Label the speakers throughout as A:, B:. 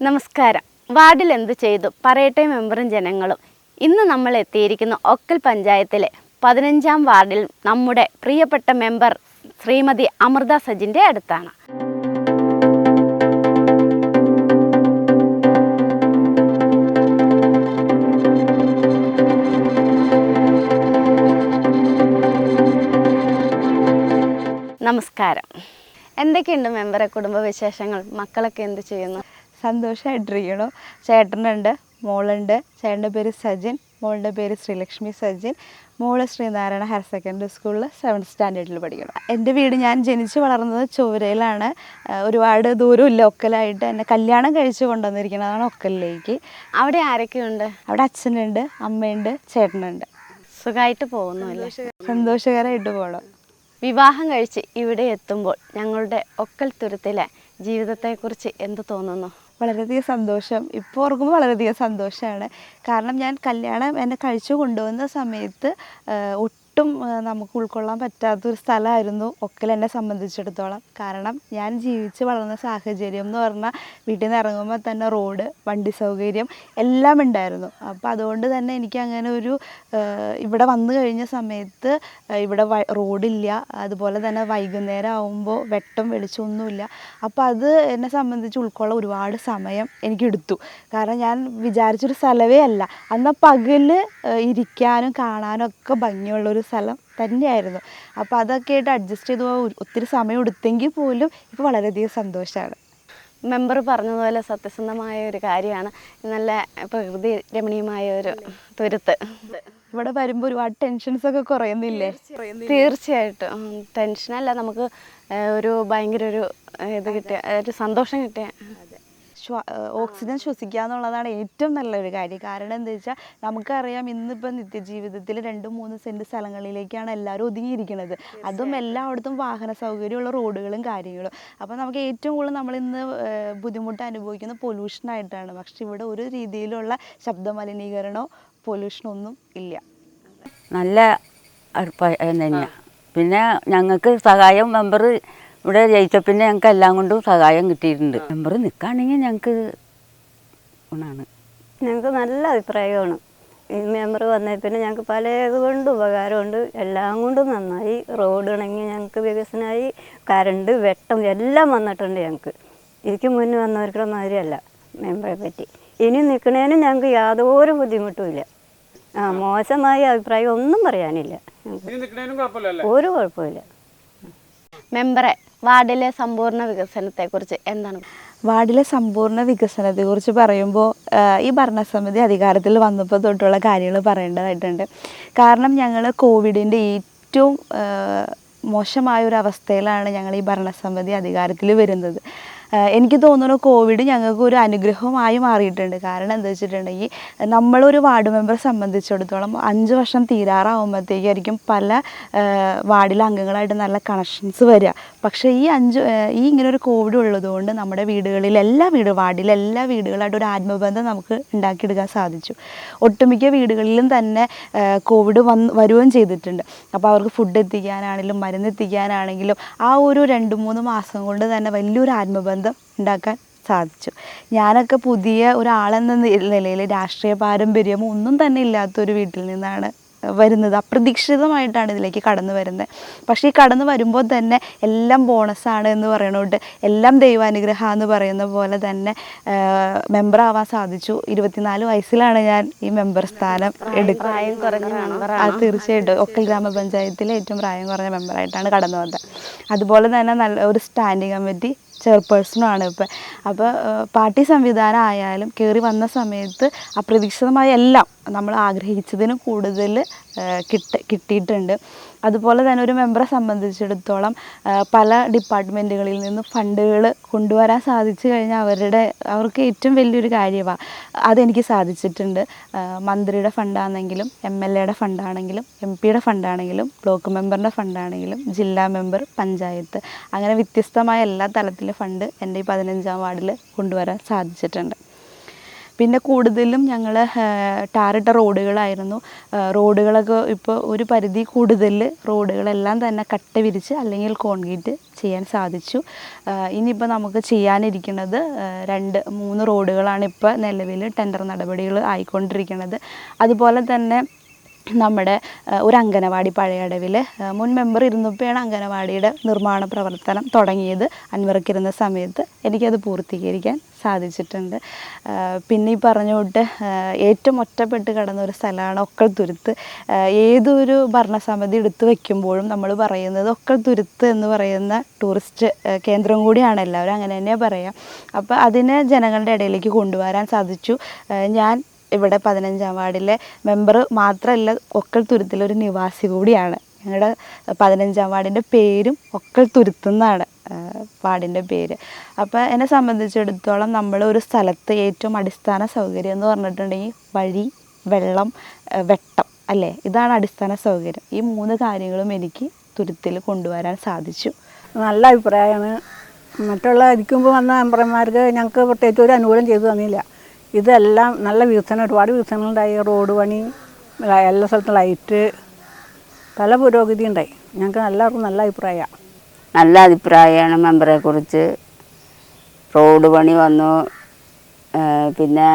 A: നമസ്കാരം. വാർഡിൽ എന്ത് ചെയ്തു? പറയട്ടെ മെമ്പറും ജനങ്ങളും. ഇന്ന് നമ്മൾ എത്തിയിരിക്കുന്ന ഒക്കൽ പഞ്ചായത്തിലെ പതിനഞ്ചാം വാർഡിൽ നമ്മുടെ പ്രിയപ്പെട്ട മെമ്പർ ശ്രീമതി അമൃത സജിന്റെ അടുത്താണ്. നമസ്കാരം. എന്തൊക്കെയുണ്ട് മെമ്പറെ കുടുംബ വിശേഷങ്ങൾ? മക്കളൊക്കെ എന്ത് ചെയ്യുന്നു?
B: സന്തോഷമായിട്ടിരിക്കണോ ചേട്ടനുണ്ട് മോളുണ്ട് ചേട്ടന്റെ പേര് സജിൻ. മോളുടെ പേര് ശ്രീലക്ഷ്മി സജിൻ. മോൾ ശ്രീനാരായണ ഹയർ സെക്കൻഡറി സ്കൂളിൽ സെവൻത് സ്റ്റാൻഡേർഡിൽ പഠിക്കണം എന്റെ വീട് ഞാൻ ജനിച്ച് വളർന്നത് ചോരയിലാണ് ഒരുപാട് ദൂരമില്ല ഒക്കലായിട്ട് എന്നെ കല്യാണം കഴിച്ച് കൊണ്ടുവന്നിരിക്കുന്നതാണ് ഒക്കലിലേക്ക്.
A: അവിടെ ആരൊക്കെയുണ്ട്?
B: അവിടെ അച്ഛനുണ്ട് അമ്മയുണ്ട് ചേട്ടനുണ്ട്.
A: സുഖമായിട്ട് പോകുന്നു
B: സന്തോഷകരമായിട്ട് പോകണം
A: വിവാഹം കഴിച്ച് ഇവിടെ എത്തുമ്പോൾ ഞങ്ങളുടെ ഒക്കൽ തുരുത്തിലെ ജീവിതത്തെക്കുറിച്ച് എന്ത് തോന്നുന്നു?
B: വളരെയധികം സന്തോഷം. ഇപ്പോൾ ഓർക്കുമ്പോൾ വളരെയധികം സന്തോഷമാണ് കാരണം ഞാൻ കല്യാണം എന്നെ കഴിച്ചു കൊണ്ടുവന്ന സമയത്ത് ഒട്ടും നമുക്ക് ഉൾക്കൊള്ളാൻ പറ്റാത്തൊരു സ്ഥലമായിരുന്നു ഒക്കൽ എന്നെ സംബന്ധിച്ചിടത്തോളം. കാരണം ഞാൻ ജീവിച്ച് വളർന്ന സാഹചര്യം എന്ന് പറഞ്ഞാൽ വീട്ടിൽ നിന്ന് ഇറങ്ങുമ്പോൾ തന്നെ റോഡ് വണ്ടി സൗകര്യം എല്ലാം ഉണ്ടായിരുന്നു. അപ്പോൾ അതുകൊണ്ട് തന്നെ എനിക്ക് അങ്ങനെ ഒരു ഇവിടെ വന്നു കഴിഞ്ഞ സമയത്ത് ഇവിടെ റോഡില്ല അതുപോലെ തന്നെ വൈകുന്നേരം ആകുമ്പോൾ വെട്ടം വെളിച്ചമൊന്നുമില്ല. അപ്പോൾ അത് എന്നെ സംബന്ധിച്ച് ഉൾക്കൊള്ള ഒരുപാട് സമയം എനിക്കെടുത്തു കാരണം ഞാൻ വിചാരിച്ചൊരു സ്ഥലമേ അല്ല. അന്ന് പകൽ ഇരിക്കാനും കാണാനും ഒക്കെ ഭംഗിയുള്ളൊരു സ്ഥലം തന്നെയായിരുന്നു. അപ്പോൾ അതൊക്കെ ആയിട്ട് അഡ്ജസ്റ്റ് ചെയ്ത് പോകാൻ ഒത്തിരി സമയം എടുത്തെങ്കിൽ പോലും ഇപ്പോൾ വളരെയധികം സന്തോഷമാണ്
A: മെമ്പർ പറഞ്ഞതുപോലെ സത്യസന്ധമായ ഒരു കാര്യമാണ്. നല്ല പ്രകൃതി രമണീയമായ ഒരു തുരുത്ത്.
B: ഇവിടെ വരുമ്പോൾ ഒരുപാട് ടെൻഷൻസ് ഒക്കെ കുറയുന്നില്ലേ?
A: തീർച്ചയായിട്ടും. ടെൻഷനല്ല നമുക്ക് ഒരു ഭയങ്കര ഒരു ഇത് കിട്ടിയ ഒരു സന്തോഷം കിട്ടിയ.
B: ഓക്സിജൻ ശ്വസിക്കുക എന്നുള്ളതാണ് ഏറ്റവും നല്ലൊരു കാര്യം. കാരണം എന്താ വെച്ചാൽ നമുക്കറിയാം ഇന്നിപ്പോൾ നിത്യജീവിതത്തിൽ രണ്ടും മൂന്ന് സെന്റ് സ്ഥലങ്ങളിലേക്കാണ് എല്ലാവരും ഒതുങ്ങിയിരിക്കുന്നത്. അതും എല്ലായിടത്തും വാഹന സൗകര്യമുള്ള റോഡുകളും കാര്യങ്ങളും. അപ്പോൾ നമുക്ക് ഏറ്റവും കൂടുതൽ നമ്മൾ ഇന്ന് ബുദ്ധിമുട്ട് അനുഭവിക്കുന്ന പൊല്യൂഷനായിട്ടാണ് പക്ഷെ ഇവിടെ ഒരു രീതിയിലുള്ള ശബ്ദ മലിനീകരണമോ പൊല്യൂഷനോ ഒന്നും ഇല്ല.
C: നല്ല അഭിപ്രായം തന്നെയാണ് പിന്നെ ഞങ്ങൾക്ക് സഹായം മെമ്പർ ഇവിടെ ജയിച്ച പിന്നെ ഞങ്ങൾക്ക് എല്ലാം കൊണ്ടും സഹായം കിട്ടിയിട്ടുണ്ട്. മെമ്പർ നിൽക്കുകയാണെങ്കിൽ ഞങ്ങൾക്ക് ഗുണമാണ്
D: ഞങ്ങൾക്ക് നല്ല അഭിപ്രായമാണ്. ഈ മെമ്പർ വന്നതിൽ പിന്നെ ഞങ്ങൾക്ക് പല കൊണ്ട് ഉപകാരമുണ്ട്. എല്ലാം കൊണ്ടും നന്നായി റോഡ് ഇണങ്ങി ഞങ്ങൾക്ക് വികസനമായി കരണ്ട് വെട്ടം എല്ലാം വന്നിട്ടുണ്ട് ഞങ്ങൾക്ക് ഇതിക്ക് മുന്നേ വന്നവർക്കുള്ള മാതിരിയല്ല മെമ്പറെ പറ്റി. ഇനി നിൽക്കണേന് ഞങ്ങൾക്ക് യാതൊരു ബുദ്ധിമുട്ടുമില്ല ആ മോശമായ അഭിപ്രായം ഒന്നും പറയാനില്ല. ഒരു കുഴപ്പമില്ല.
A: മെമ്പറെ വാർഡിലെ സമ്പൂർണ വികസനത്തെക്കുറിച്ച് എന്താണ്?
B: വാർഡിലെ സമ്പൂർണ വികസനത്തെക്കുറിച്ച് പറയുമ്പോൾ ഈ ഭരണസമിതി അധികാരത്തിൽ വന്നപ്പോൾ തൊട്ടുള്ള കാര്യങ്ങൾ പറയേണ്ടതായിട്ടുണ്ട്. കാരണം ഞങ്ങൾ കോവിഡിന്റെ ഏറ്റവും മോശമായ ഒരു അവസ്ഥയിലാണ് ഞങ്ങൾ ഈ ഭരണസമിതി അധികാരത്തിൽ വരുന്നത്. എനിക്ക് തോന്നുന്നു കോവിഡ് ഞങ്ങൾക്ക് ഒരു അനുഗ്രഹമായി മാറിയിട്ടുണ്ട്. കാരണം എന്താ വെച്ചിട്ടുണ്ടെങ്കിൽ നമ്മളൊരു വാർഡ് മെമ്പറെ സംബന്ധിച്ചിടത്തോളം അഞ്ച് വർഷം തീരാറാവുമ്പോഴത്തേക്കായിരിക്കും പല വാർഡിലെ അംഗങ്ങളായിട്ട് നല്ല കണക്ഷൻസ് വരിക. പക്ഷേ ഈ അഞ്ച് ഈ ഇങ്ങനെ ഒരു കോവിഡ് ഉള്ളതുകൊണ്ട് നമ്മുടെ വീടുകളിൽ എല്ലാ വീട് വാർഡിലെ എല്ലാ വീടുകളായിട്ട് ഒരു ആത്മബന്ധം നമുക്ക് ഉണ്ടാക്കിയെടുക്കാൻ സാധിച്ചു. ഒട്ടുമിക്ക വീടുകളിലും തന്നെ കോവിഡ് വന്ന് വരുകയും ചെയ്തിട്ടുണ്ട്. അപ്പോൾ അവർക്ക് ഫുഡ് എത്തിക്കാനാണെങ്കിലും മരുന്ന് എത്തിക്കാനാണെങ്കിലും ആ ഒരു രണ്ട് മൂന്ന് മാസം കൊണ്ട് തന്നെ വലിയൊരു ആത്മബന്ധം ഉണ്ടാക്കാൻ സാധിച്ചു. ഞാനൊക്കെ പുതിയ ഒരാളെന്ന നിലയിൽ രാഷ്ട്രീയ പാരമ്പര്യമോ ഒന്നും തന്നെ ഇല്ലാത്തൊരു വീട്ടിൽ നിന്നാണ് വരുന്നത്. അപ്രതീക്ഷിതമായിട്ടാണ് ഇതിലേക്ക് കടന്നു വരുന്നത്. പക്ഷേ ഈ കടന്നു വരുമ്പോൾ തന്നെ എല്ലാം ബോണസാണ് എന്ന് പറയണോട്ട് എല്ലാം ദൈവാനുഗ്രഹം എന്ന് പറയുന്ന പോലെ തന്നെ മെമ്പർ ആവാൻ സാധിച്ചു. ഇരുപത്തിനാല് വയസ്സിലാണ് ഞാൻ ഈ മെമ്പർ സ്ഥാനം എടുക്കുന്നത് തീർച്ചയായിട്ടും. ഒക്കൽ ഗ്രാമപഞ്ചായത്തിലെ ഏറ്റവും പ്രായം കുറഞ്ഞ മെമ്പറായിട്ടാണ് കടന്നു വന്നത്. അതുപോലെ തന്നെ നല്ല ഒരു സ്റ്റാൻഡിംഗ് കമ്മിറ്റി ചെയർപേഴ്സണുമാണ് ഇപ്പം അപ്പോൾ പാർട്ടി സംവിധാനം ആയാലും കയറി വന്ന സമയത്ത് അപ്രതീക്ഷിതമായ എല്ലാം നമ്മൾ ആഗ്രഹിച്ചതിന് കൂടുതൽ കിട്ട കിട്ടിയിട്ടുണ്ട്. അതുപോലെ തന്നെ ഒരു മെമ്പറെ സംബന്ധിച്ചിടത്തോളം പല ഡിപ്പാർട്ട്മെന്റുകളിൽ നിന്ന് ഫണ്ടുകൾ കൊണ്ടുവരാൻ സാധിച്ചു കഴിഞ്ഞാൽ അവരുടെ അവർക്ക് ഏറ്റവും വലിയൊരു കാര്യമാണ് അതെനിക്ക് സാധിച്ചിട്ടുണ്ട്. മന്ത്രിയുടെ ഫണ്ടാണെങ്കിലും എം എൽ എയുടെ ഫണ്ടാണെങ്കിലും എം പിയുടെ ഫണ്ടാണെങ്കിലും ബ്ലോക്ക് മെമ്പറിന്റെ ഫണ്ടാണെങ്കിലും ജില്ലാ മെമ്പർ പഞ്ചായത്ത് അങ്ങനെ വ്യത്യസ്തമായ എല്ലാ തലത്തിലെ ഫണ്ട് എന്റെ ഈ പതിനഞ്ചാം വാർഡിൽ കൊണ്ടുവരാൻ സാധിച്ചിട്ടുണ്ട്. പിന്നെ കൂടുതലും ഞങ്ങൾ ടാറിട്ട റോഡുകളായിരുന്നു. റോഡുകളൊക്കെ ഇപ്പോൾ ഒരു പരിധി കൂടുതൽ റോഡുകളെല്ലാം തന്നെ കട്ട വിരിച്ച് അല്ലെങ്കിൽ കോൺക്രീറ്റ് ചെയ്യാൻ സാധിച്ചു. ഇനിയിപ്പോൾ നമുക്ക് ചെയ്യാനിരിക്കുന്നത് രണ്ട് മൂന്ന് റോഡുകളാണ് ഇപ്പോൾ നിലവിൽ ടെൻഡർ നടപടികൾ ആയിക്കൊണ്ടിരിക്കുന്നത്. അതുപോലെ തന്നെ നമ്മുടെ ഒരു അംഗനവാടി പഴയടവിൽ മുൻ മെമ്പർ ഇരുന്നപ്പോഴാണ് അംഗനവാടിയുടെ നിർമ്മാണ പ്രവർത്തനം തുടങ്ങിയത്. അൻവറക്കിരുന്ന സമയത്ത് എനിക്കത് പൂർത്തീകരിക്കാൻ സാധിച്ചിട്ടുണ്ട്. പിന്നെ ഈ പറഞ്ഞുകൊണ്ട് ഏറ്റവും ഒറ്റപ്പെട്ട് കിടന്ന ഒരു സ്ഥലമാണ് ഒക്കൽത്തുരുത്ത്. തുരുത്ത് ഏതൊരു ഭരണസമിതി എടുത്തു വയ്ക്കുമ്പോഴും നമ്മൾ പറയുന്നത് ഒക്കൽത്തുരുത്ത് എന്ന് പറയുന്ന ടൂറിസ്റ്റ് കേന്ദ്രം കൂടിയാണ്. എല്ലാവരും അങ്ങനെ തന്നെയാണ് പറയാം. അപ്പോൾ അതിനെ ജനങ്ങളുടെ ഇടയിലേക്ക് കൊണ്ടുവരാൻ സാധിച്ചു. ഞാൻ ഇവിടെ പതിനഞ്ചാം വാർഡിലെ മെമ്പർ മാത്രമല്ല ഒക്കൽ തുരുത്തിലൊരു നിവാസി കൂടിയാണ്. ഞങ്ങളുടെ പതിനഞ്ചാം വാർഡിന്റെ പേരും ഒക്കൽ തുരുത്തുന്നതാണ് വാർഡിന്റെ പേര്. അപ്പോൾ എന്നെ സംബന്ധിച്ചിടത്തോളം നമ്മൾ ഒരു സ്ഥലത്ത് ഏറ്റവും അടിസ്ഥാന സൗകര്യം എന്ന് പറഞ്ഞിട്ടുണ്ടെങ്കിൽ വഴി വെള്ളം വെട്ടം അല്ലേ? ഇതാണ് അടിസ്ഥാന സൗകര്യം. ഈ മൂന്ന് കാര്യങ്ങളും എനിക്ക് തുരുത്തിൽ കൊണ്ടുവരാൻ സാധിച്ചു.
E: നല്ല അഭിപ്രായമാണ് മറ്റുള്ള ഇരിക്കുമ്പോൾ വന്ന മെമ്പർമാർക്ക് ഞങ്ങൾക്ക് പ്രത്യേകിച്ച് ഒരു അനുകൂലം ചെയ്തു തന്നില്ല. ഇതെല്ലാം നല്ല വികസനം ഒരുപാട് വികസനങ്ങളുണ്ടായി. റോഡ് പണി എല്ലാ സ്ഥലത്തും ലൈറ്റ് പല പുരോഗതി ഉണ്ടായി. ഞങ്ങൾക്ക് എല്ലാവർക്കും നല്ല അഭിപ്രായമാണ്
C: നല്ല അഭിപ്രായമാണ് മെമ്പറെ കുറിച്ച്. റോഡ് പണി വന്നു. പിന്നെ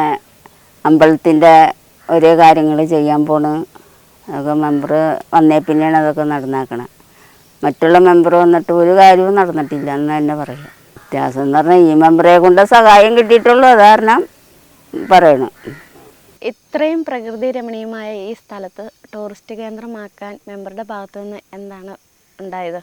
C: അമ്പലത്തിന്റെ ഒരേ കാര്യങ്ങൾ ചെയ്യാൻ പോണ്. അതൊക്കെ മെമ്പർ വന്നേ പിന്നെയാണ് അതൊക്കെ നടന്നാക്കണേ. മറ്റുള്ള മെമ്പർ വന്നിട്ട് ഒരു കാര്യവും നടന്നിട്ടില്ല എന്ന് തന്നെ പറയാം. വ്യത്യാസം എന്ന് പറഞ്ഞാൽ ഈ മെമ്പറെ കൊണ്ട് സഹായം കിട്ടിയിട്ടുള്ളൂ. അത് കാരണം. പറയണം.
A: ഇത്രയും പ്രകൃതി രമണീയമായ ഈ സ്ഥലത്ത് ടൂറിസ്റ്റ് കേന്ദ്രമാക്കാൻ മെമ്പറുടെ ഭാഗത്തു നിന്ന് എന്താണ് ഉണ്ടായത്?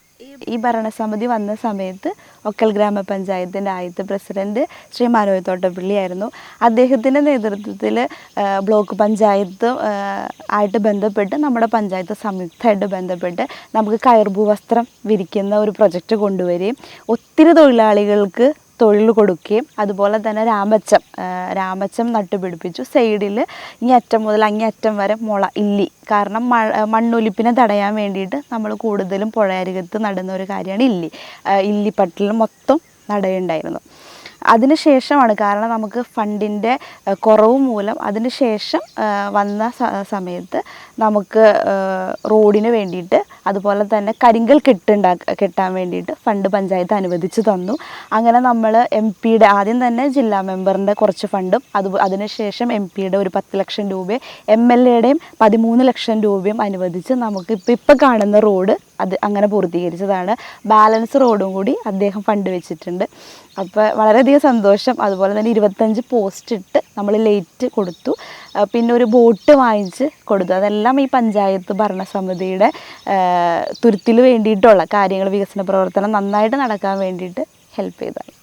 B: ഈ ഭരണസമിതി വന്ന സമയത്ത് ഒക്കൽ ഗ്രാമപഞ്ചായത്തിന്റെ ആദ്യത്തെ പ്രസിഡന്റ് ശ്രീ മനോജ് തോട്ടപ്പള്ളിയായിരുന്നു അദ്ദേഹത്തിന്റെ നേതൃത്വത്തിൽ ബ്ലോക്ക് പഞ്ചായത്ത് ആയിട്ട് ബന്ധപ്പെട്ട് നമ്മുടെ പഞ്ചായത്ത് സംയുക്തമായിട്ട് ബന്ധപ്പെട്ട് നമുക്ക് കയർഭൂ വസ്ത്രം വിരിക്കുന്ന ഒരു പ്രൊജക്റ്റ് കൊണ്ടുവരികയും ഒത്തിരി തൊഴിലാളികൾക്ക് തൊഴിൽ കൊടുക്കുകയും അതുപോലെ തന്നെ രാമച്ചം രാമച്ചം നട്ടുപിടിപ്പിച്ചു. സൈഡിൽ ഇങ്ങേ അറ്റം മുതൽ അങ്ങേയറ്റം വരെ മുള ഇല്ലി. കാരണം മഴ മണ്ണൊലിപ്പിനെ തടയാൻ വേണ്ടിയിട്ട് നമ്മൾ കൂടുതലും പുഴയരികത്ത് നടുന്ന ഒരു കാര്യമാണ് ഇല്ലി. ഇല്ലിപ്പട്ടിൽ മൊത്തം നടയുണ്ടായിരുന്നു. അതിനുശേഷമാണ് കാരണം നമുക്ക് ഫണ്ടിന്റെ കുറവ് മൂലം അതിനുശേഷം വന്ന സമയത്ത് നമുക്ക് റോഡിന് വേണ്ടിയിട്ട് അതുപോലെ തന്നെ കരിങ്കൽ കെട്ടുണ്ടാ കെട്ടാൻ വേണ്ടിയിട്ട് ഫണ്ട് പഞ്ചായത്ത് അനുവദിച്ചു തന്നു. അങ്ങനെ നമ്മൾ എം പിയുടെ ആദ്യം തന്നെ ജില്ലാ മെമ്പറിന്റെ കുറച്ച് ഫണ്ടും അത് അതിനുശേഷം എം പിയുടെ ഒരു പത്ത് ലക്ഷം രൂപയും എം എൽ എയുടെയും പതിമൂന്ന് ലക്ഷം രൂപയും അനുവദിച്ച് നമുക്ക് ഇപ്പം ഇപ്പം കാണുന്ന റോഡ് അത് അങ്ങനെ പൂർത്തീകരിച്ചതാണ്. ബാലൻസ് റോഡും കൂടി അദ്ദേഹം ഫണ്ട് വെച്ചിട്ടുണ്ട്. അപ്പോൾ വളരെയധികം സന്തോഷം. അതുപോലെ തന്നെ ഇരുപത്തഞ്ച് പോസ്റ്റ് ഇട്ട് നമ്മൾ ലേറ്റ് കൊടുത്തു. പിന്നെ ഒരു ബോട്ട് വാങ്ങിച്ച് കൊടുത്തു. അതെല്ലാം ഈ പഞ്ചായത്ത് ഭരണസമിതിയുടെ തുരുത്തിൽ വേണ്ടിയിട്ടുള്ള കാര്യങ്ങൾ വികസന പ്രവർത്തനം നന്നായിട്ട് നടക്കാൻ വേണ്ടിയിട്ട് ഹെൽപ്പ് ചെയ്തതാണ്.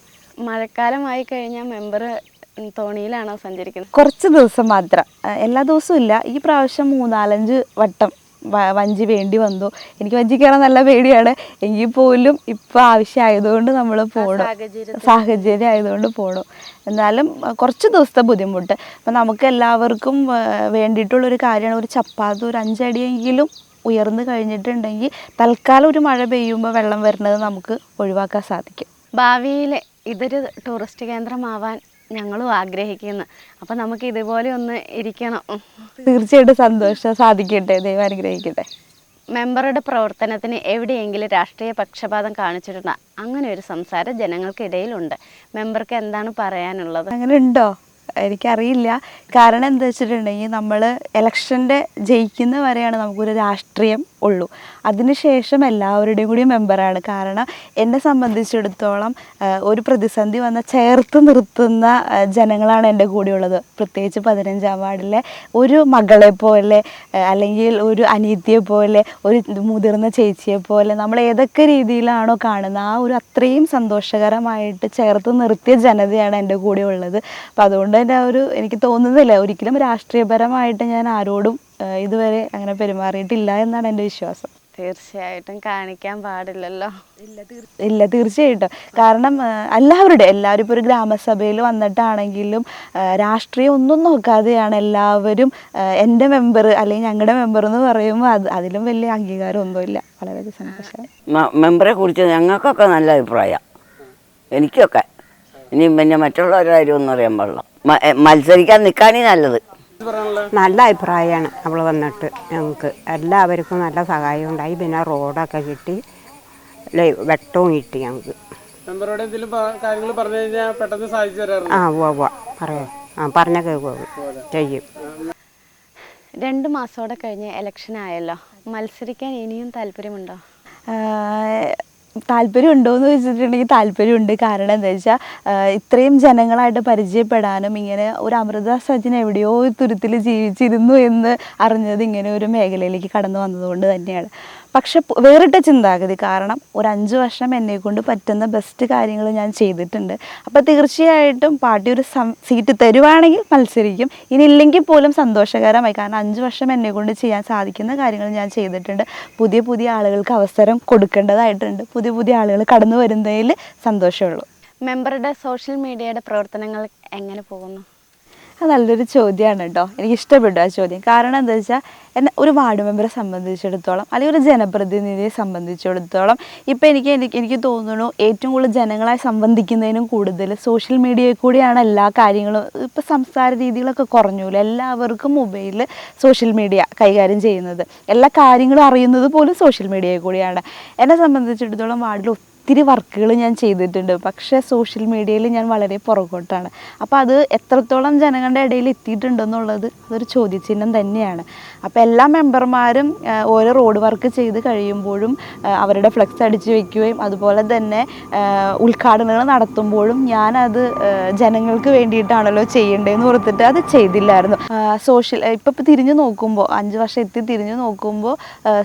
A: മഴക്കാലമായി കഴിഞ്ഞാൽ മെമ്പർ തോണിയിലാണോ സഞ്ചരിക്കുന്നത്?
B: കുറച്ച് ദിവസം മാത്രം. എല്ലാ ദിവസവും ഇല്ല. ഈ പ്രാവശ്യം മൂന്നാലഞ്ച് വട്ടം വഞ്ചി വേണ്ടി വന്നു. എനിക്ക് വഞ്ചി കയറാൻ നല്ല പേടിയാണ്. എങ്കിൽ പോലും ഇപ്പോൾ ആവശ്യമായതുകൊണ്ട് നമ്മൾ പോകണം. സാഹചര്യം ആയതുകൊണ്ട് പോകണം എന്നാലും കുറച്ച് ദിവസത്തെ ബുദ്ധിമുട്ട്. അപ്പം നമുക്ക് എല്ലാവർക്കും വേണ്ടിയിട്ടുള്ളൊരു കാര്യമാണ് ഒരു ചപ്പാത്തി ഒരു അഞ്ചടിയെങ്കിലും ഉയർന്നു കഴിഞ്ഞിട്ടുണ്ടെങ്കിൽ തൽക്കാലം ഒരു മഴ പെയ്യുമ്പോൾ വെള്ളം വരുന്നത് നമുക്ക് ഒഴിവാക്കാൻ സാധിക്കും.
A: ഭാവിയിൽ ഇതൊരു ടൂറിസ്റ്റ് കേന്ദ്രമാവാൻ ഞങ്ങളും ആഗ്രഹിക്കുന്നു. അപ്പം നമുക്ക് ഇതുപോലെ ഒന്ന് ഇരിക്കണം.
B: തീർച്ചയായിട്ടും സന്തോഷം സാധിക്കട്ടെ ദൈവം അനുഗ്രഹിക്കട്ടെ.
A: മെമ്പറുടെ പ്രവർത്തനത്തിന് എവിടെയെങ്കിലും രാഷ്ട്രീയ പക്ഷപാതം കാണിച്ചിട്ടുണ്ടോ? അങ്ങനെ ഒരു സംസാരം ജനങ്ങൾക്കിടയിലുണ്ട്. മെമ്പർക്ക് എന്താണ് പറയാനുള്ളത്?
B: അങ്ങനെ ഉണ്ടോ എനിക്കറിയില്ല. കാരണം എന്താ വെച്ചിട്ടുണ്ടെങ്കിൽ നമ്മൾ ഇലക്ഷന്റെ ജയിക്കുന്ന വരെയാണ് നമുക്കൊരു രാഷ്ട്രീയം ഉള്ളൂ. അതിനുശേഷം എല്ലാവരുടെയും കൂടി മെമ്പറാണ്. കാരണം എന്നെ സംബന്ധിച്ചിടത്തോളം ഒരു പ്രതിസന്ധി വന്ന ചേർത്ത് നിർത്തുന്ന ജനങ്ങളാണ് എന്റെ കൂടെ കൂടെയുള്ളത്. പ്രത്യേകിച്ച് പതിനഞ്ചാം വാർഡിലെ ഒരു മകളെ പോലെ അല്ലെങ്കിൽ ഒരു അനീതിയെ പോലെ ഒരു മുതിർന്ന ചേച്ചിയെ പോലെ നമ്മൾ ഏതൊക്കെ രീതിയിലാണോ കാണുന്നത് ആ ഒരു അത്രയും സന്തോഷകരമായിട്ട് ചേർത്ത് നിർത്തിയ ജനതയാണ് എന്റെ കൂടെ ഉള്ളത് അപ്പോൾ അതുകൊണ്ട് തന്നെ ആ ഒരു എനിക്ക് തോന്നുന്നില്ല. ഒരിക്കലും രാഷ്ട്രീയപരമായിട്ട് ഞാൻ ആരോടും ഇതുവരെ അങ്ങനെ പെരുമാറിയിട്ടില്ല എന്നാണ് എന്റെ വിശ്വാസം.
A: തീർച്ചയായിട്ടും കാണിക്കാൻ പാടില്ലല്ലോ.
B: ഇല്ല തീർച്ചയായിട്ടും. കാരണം എല്ലാവരുടെ എല്ലാവരും ഇപ്പോൾ ഒരു ഗ്രാമസഭയിൽ വന്നിട്ടാണെങ്കിലും രാഷ്ട്രീയം ഒന്നും നോക്കാതെയാണ് എല്ലാവരും എന്റെ മെമ്പർ അല്ലെങ്കിൽ ഞങ്ങളുടെ മെമ്പർ എന്ന് പറയുമ്പോൾ അത് അതിലും വലിയ അംഗീകാരം ഒന്നുമില്ല. വളരെ സന്തോഷം.
F: മെമ്പറെ കുറിച്ച് ഞങ്ങൾക്കൊക്കെ നല്ല അഭിപ്രായമാണ് എനിക്കൊക്കെ. ഇനി പിന്നെ മറ്റുള്ളവരുടെ കാര്യമൊന്നും അറിയാൻ പാടില്ല. മത്സരിക്കാൻ നിൽക്കാനേ നല്ലത്.
G: നല്ല അഭിപ്രായമാണ് അവൾ വന്നിട്ട് ഞങ്ങൾക്ക് എല്ലാവർക്കും നല്ല സഹായം ഉണ്ടായി. പിന്നെ റോഡൊക്കെ കിട്ടി. ലൈ- വെട്ടവും കിട്ടി ഞങ്ങൾക്ക്
H: മെമ്പറോട് എന്തെങ്കിലും കാര്യങ്ങൾ പറഞ്ഞു കഴിഞ്ഞാൽ പെട്ടെന്ന് സാധിച്ചു
G: ആ ഉവ്വ ഉവ്വ. പറയാം. ആ പറഞ്ഞ കേൾക്കും ചെയ്യും.
A: രണ്ട് മാസോടെ കഴിഞ്ഞ് ഇലക്ഷൻ ആയല്ലോ. മത്സരിക്കാൻ ഇനിയും താല്പര്യമുണ്ടോ?
B: താല്പര്യം ഉണ്ടോ എന്ന് വെച്ചിട്ടുണ്ടെങ്കിൽ താല്പര്യമുണ്ട്. കാരണം എന്താ വെച്ചാൽ ഇത്രയും ജനങ്ങളായിട്ട് പരിചയപ്പെടാനും ഇങ്ങനെ ഒരു അമൃത സജിൻ എവിടെയോ തുരുത്തിൽ ജീവിച്ചിരുന്നു എന്ന് അറിഞ്ഞത് ഇങ്ങനെ ഒരു മേഖലയിലേക്ക് കടന്നു വന്നതുകൊണ്ട് തന്നെയാണ്. പക്ഷെ വേറിട്ട ചിന്താഗതി. കാരണം ഒരു അഞ്ച് വർഷം എന്നെ കൊണ്ട് പറ്റുന്ന ബെസ്റ്റ് കാര്യങ്ങൾ ഞാൻ ചെയ്തിട്ടുണ്ട്. അപ്പോൾ തീർച്ചയായിട്ടും പാർട്ടി ഒരു സീറ്റ് തരുവാണെങ്കിൽ മത്സരിക്കും. ഇനി ഇല്ലെങ്കിൽ പോലും സന്തോഷകരമായി. കാരണം അഞ്ച് വർഷം എന്നെ കൊണ്ട് ചെയ്യാൻ സാധിക്കുന്ന കാര്യങ്ങൾ ഞാൻ ചെയ്തിട്ടുണ്ട്. പുതിയ പുതിയ ആളുകൾക്ക് അവസരം കൊടുക്കേണ്ടതായിട്ടുണ്ട്. പുതിയ പുതിയ ആളുകൾ കടന്നു വരുന്നതിൽ സന്തോഷമുള്ളൂ.
A: മെമ്പറുടെ സോഷ്യൽ മീഡിയയുടെ പ്രവർത്തനങ്ങൾ എങ്ങനെ പോകുന്നു?
B: അത് നല്ലൊരു ചോദ്യമാണ് കേട്ടോ. എനിക്ക് ഇഷ്ടപ്പെട്ടു ആ ചോദ്യം. കാരണം എന്താ വെച്ചാൽ എന്നെ ഒരു വാർഡ് മെമ്പറെ സംബന്ധിച്ചിടത്തോളം അല്ലെങ്കിൽ ഒരു ജനപ്രതിനിധിയെ സംബന്ധിച്ചിടത്തോളം ഇപ്പം എനിക്ക് എനിക്ക് എനിക്ക് തോന്നുന്നു ഏറ്റവും കൂടുതൽ ജനങ്ങളായി സംബന്ധിക്കുന്നതിനും കൂടുതൽ സോഷ്യൽ മീഡിയയിൽ കൂടിയാണ് എല്ലാ കാര്യങ്ങളും ഇപ്പം സംസാര രീതികളൊക്കെ കുറഞ്ഞൂല. എല്ലാവർക്കും മൊബൈലിൽ സോഷ്യൽ മീഡിയ കൈകാര്യം ചെയ്യുന്നത്. എല്ലാ കാര്യങ്ങളും അറിയുന്നത് പോലും സോഷ്യൽ മീഡിയയിൽ കൂടിയാണ്. എന്നെ സംബന്ധിച്ചിടത്തോളം വാർഡിൽ ഒത്തിരി വർക്കുകൾ ഞാൻ ചെയ്തിട്ടുണ്ട്. പക്ഷേ സോഷ്യൽ മീഡിയയിൽ ഞാൻ വളരെ പുറകോട്ടാണ്. അപ്പോൾ അത് എത്രത്തോളം ജനങ്ങളുടെ ഇടയിൽ എത്തിയിട്ടുണ്ടെന്നുള്ളത് അതൊരു ചോദ്യചിഹ്നം തന്നെയാണ്. അപ്പോൾ എല്ലാ മെമ്പർമാരും ഓരോ റോഡ് വർക്ക് ചെയ്ത് കഴിയുമ്പോഴും അവരുടെ ഫ്ലെക്സ് അടിച്ച് വയ്ക്കുകയും അതുപോലെ തന്നെ ഉദ്ഘാടനങ്ങൾ നടത്തുമ്പോഴും ഞാനത് ജനങ്ങൾക്ക് വേണ്ടിയിട്ടാണല്ലോ ചെയ്യേണ്ടതെന്ന് ഓർത്തിട്ട് അത് ചെയ്തില്ലായിരുന്നു. സോഷ്യൽ ഇപ്പം ഇപ്പം തിരിഞ്ഞു നോക്കുമ്പോൾ അഞ്ച് വർഷം എത്തി തിരിഞ്ഞു നോക്കുമ്പോൾ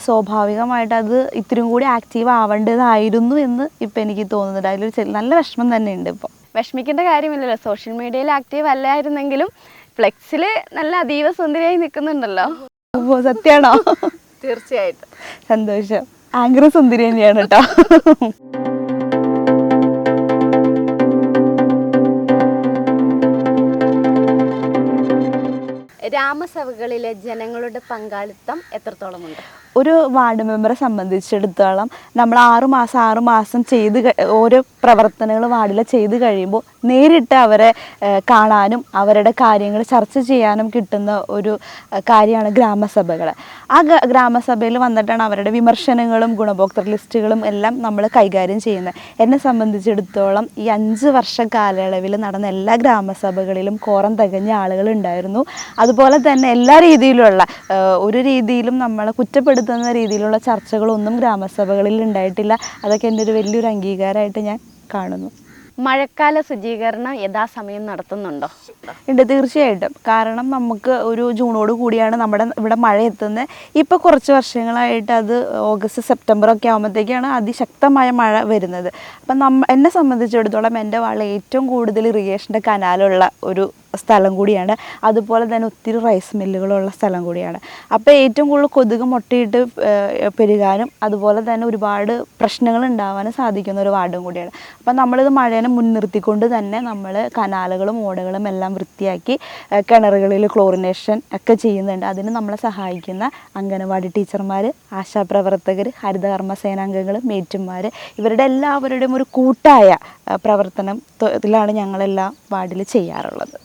B: സ്വാഭാവികമായിട്ട് അത് ഇത്തിരി കൂടി ആക്റ്റീവ് ആവേണ്ടതായിരുന്നു എന്ന് ഇപ്പം എനിക്ക് തോന്നുന്നുണ്ട് അതിലൊരു ചെറിയ- നല്ല വിഷമം തന്നെയുണ്ട് ഇപ്പോൾ
A: വിഷമിക്കേണ്ട കാര്യമില്ലല്ലോ. സോഷ്യൽ മീഡിയയിൽ ആക്റ്റീവ് അല്ലായിരുന്നെങ്കിലും ഫ്ലെക്സിൽ നല്ല അതീവ സുന്ദരിയായി നിൽക്കുന്നുണ്ടല്ലോ
B: അപ്പോൾ സത്യമാണോ
A: തീർച്ചയായിട്ടും.
B: സന്തോഷം. ആഗ്ര സുന്ദരി തന്നെയാണ് കേട്ടോ.
A: രാമസഭകളിലെ ജനങ്ങളുടെ പങ്കാളിത്തം എത്രത്തോളമുണ്ട്?
B: ഒരു വാർഡ് മെമ്പറെ സംബന്ധിച്ചിടത്തോളം നമ്മൾ ആറുമാസം മാസം മാസം ചെയ്ത് ഓരോ പ്രവർത്തനങ്ങൾ വാർഡിൽ ചെയ്ത് കഴിയുമ്പോൾ നേരിട്ട് അവരെ കാണാനും അവരുടെ കാര്യങ്ങൾ ചർച്ച ചെയ്യാനും കിട്ടുന്ന ഒരു കാര്യമാണ് ഗ്രാമസഭകൾ ആ ഗ്രാമസഭയിൽ വന്നിട്ടാണ് അവരുടെ വിമർശനങ്ങളും ഗുണഭോക്തൃ ലിസ്റ്റുകളും എല്ലാം നമ്മൾ കൈകാര്യം ചെയ്യുന്നത്. എന്നെ സംബന്ധിച്ചിടത്തോളം ഈ അഞ്ച് വർഷ കാലയളവിൽ നടന്ന എല്ലാ ഗ്രാമസഭകളിലും കോറം തികഞ്ഞ ആളുകൾ ഉണ്ടായിരുന്നു. അതുപോലെ തന്നെ എല്ലാ രീതിയിലുള്ള ഒരു രീതിയിലും നമ്മളെ കുറ്റപ്പെടുത്തുന്ന രീതിയിലുള്ള ചർച്ചകളൊന്നും ഗ്രാമസഭകളിൽ ഉണ്ടായിട്ടില്ല. അതൊക്കെ എന്റെ ഒരു വലിയൊരു അംഗീകാരമായിട്ട് ഞാൻ കാണുന്നു.
A: മഴക്കാല ശുചീകരണം യഥാസമയം നടത്തുന്നുണ്ടോ?
B: ഉണ്ട് തീർച്ചയായിട്ടും. കാരണം നമുക്ക് ഒരു ജൂണോട് കൂടിയാണ് നമ്മുടെ ഇവിടെ മഴ എത്തുന്നത് ഇപ്പോൾ കുറച്ച് വർഷങ്ങളായിട്ട് അത് ഓഗസ്റ്റ് സെപ്റ്റംബർ ഒക്കെ ആകുമ്പോഴത്തേക്കാണ് അതിശക്തമായ മഴ വരുന്നത്. അപ്പം നമ്മ എന്നെ സംബന്ധിച്ചിടത്തോളം എന്റെ വാള ഏറ്റവും കൂടുതൽ ഇറിഗേഷന്റെ കനാലുള്ള ഒരു സ്ഥലം കൂടിയാണ്. അതുപോലെ തന്നെ ഒത്തിരി റൈസ് മില്ലുകളുള്ള സ്ഥലം കൂടിയാണ്. അപ്പോൾ ഏറ്റവും കൂടുതൽ കൊതുക് മുട്ടയിട്ട് പെരുകാനും അതുപോലെ തന്നെ ഒരുപാട് പ്രശ്നങ്ങൾ ഉണ്ടാവാനും സാധിക്കുന്ന ഒരു വാർഡും കൂടിയാണ്. അപ്പം നമ്മളിത് മഴേനെ മുൻനിർത്തിക്കൊണ്ട് തന്നെ നമ്മൾ കനാലുകളും ഓടകളും എല്ലാം വൃത്തിയാക്കി കിണറുകളിൽ ക്ലോറിനേഷൻ ഒക്കെ ചെയ്യുന്നുണ്ട്. അതിന് നമ്മളെ സഹായിക്കുന്ന അംഗനവാടി ടീച്ചർമാർ ആശാപ്രവർത്തകർ ഹരിതകർമ്മ സേനാംഗങ്ങൾ മേറ്റുമാർ ഇവരുടെ എല്ലാവരുടെയും ഒരു കൂട്ടായ പ്രവർത്തനം ഇതിലാണ് ഞങ്ങളെല്ലാം വാർഡിൽ ചെയ്യാറുള്ളത്.